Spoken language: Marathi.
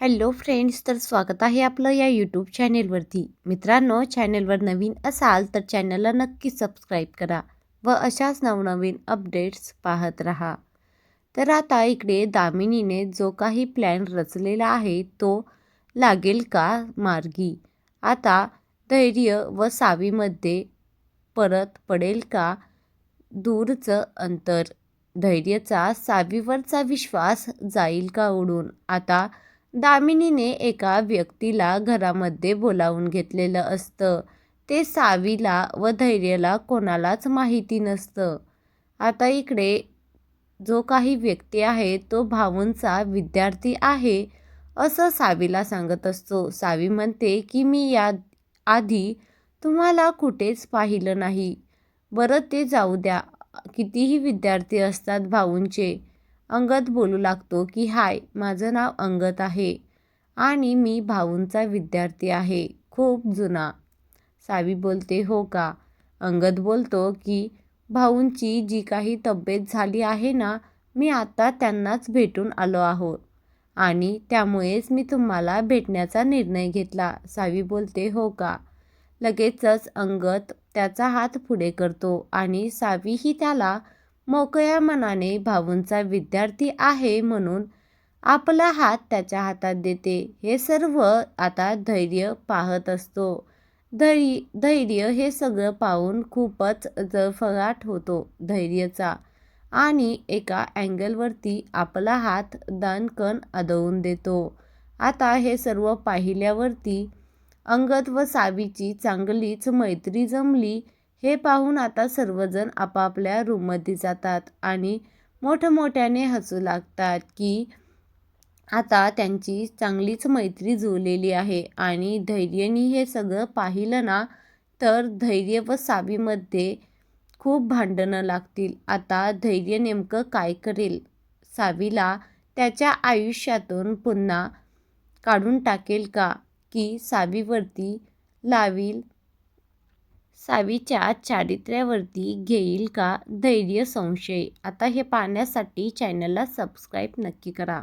हॅलो फ्रेंड्स तर स्वागत आहे आपलं या यूट्यूब चॅनेलवरती मित्रांनो चॅनेलवर नवीन असाल तर चॅनलला नक्की सबस्क्राईब करा व अशाच नवनवीन अपडेट्स पाहत राहा. तर आता इकडे दामिनीने जो काही प्लॅन रचलेला आहे तो लागेल का मार्गी? आता धैर्य व सावीमध्ये परत पडेल का? दूरचं अंतर धैर्यचा सावीवरचा विश्वास जाईल का उडून? आता दामिनीने एका व्यक्तीला घरामध्ये बोलावून घेतलेलं असतं. ते सावीला व धैर्यला कोणालाच माहिती नसतं. आता इकडे जो काही व्यक्ती आहे तो भाऊंचा विद्यार्थी आहे असं सावीला सांगत असतो. सावी म्हणते की मी या आधी तुम्हाला कुठेच पाहिलं नाही. बरं ते जाऊ द्या. कितीही विद्यार्थी असतात भाऊंचे अंगद बोलू लागतो की हाय माझं नाव अंगद आहे आणि मी भाऊंचा विद्यार्थी आहे खूप जुना. सावी बोलते हो का? अंगद बोलतो की भाऊंची जी काही तब्येत झाली आहे ना मी आता त्यांनाच भेटून आलो आहोत आणि त्यामुळेच मी तुम्हाला भेटण्याचा निर्णय घेतला. सावी बोलते हो का? लगेचच अंगत त्याचा हात पुढे करतो आणि सावीही त्याला मोकळ्या मनाने भाऊंचा विद्यार्थी आहे म्हणून आपला हात त्याच्या हातात देते. हे सर्व आता धैर्य पाहत असतो. धैर्य धैर्य हे सगळं पाहून खूपच जळफळाट होतो धैर्यचा आणि एका अँगलवरती आपला हात दणकन अदवून देतो. आता हे सर्व पाहिल्यावरती अंगद व सावीची चांगलीच मैत्री जमली. हे पाहून आता सर्वजण आपापल्या रूममध्ये जातात आणि मोठमोठ्याने हसू लागतात की आता त्यांची चांगलीच मैत्री जुळलेली आहे आणि धैर्यनी हे सगळं पाहिलं ना तर धैर्य व सावीमध्ये खूप भांडणं लागतील. आता धैर्य नेमकं काय करेल? सावीला त्याच्या आयुष्यातून पुन्हा काढून टाकेल का? की सावीवरती लावील सावीच्या चारित्र्यावरती घेईल का? धैर्य संशय आता हे पाहण्यासाठी चॅनलला सबस्क्राईब नक्की करा.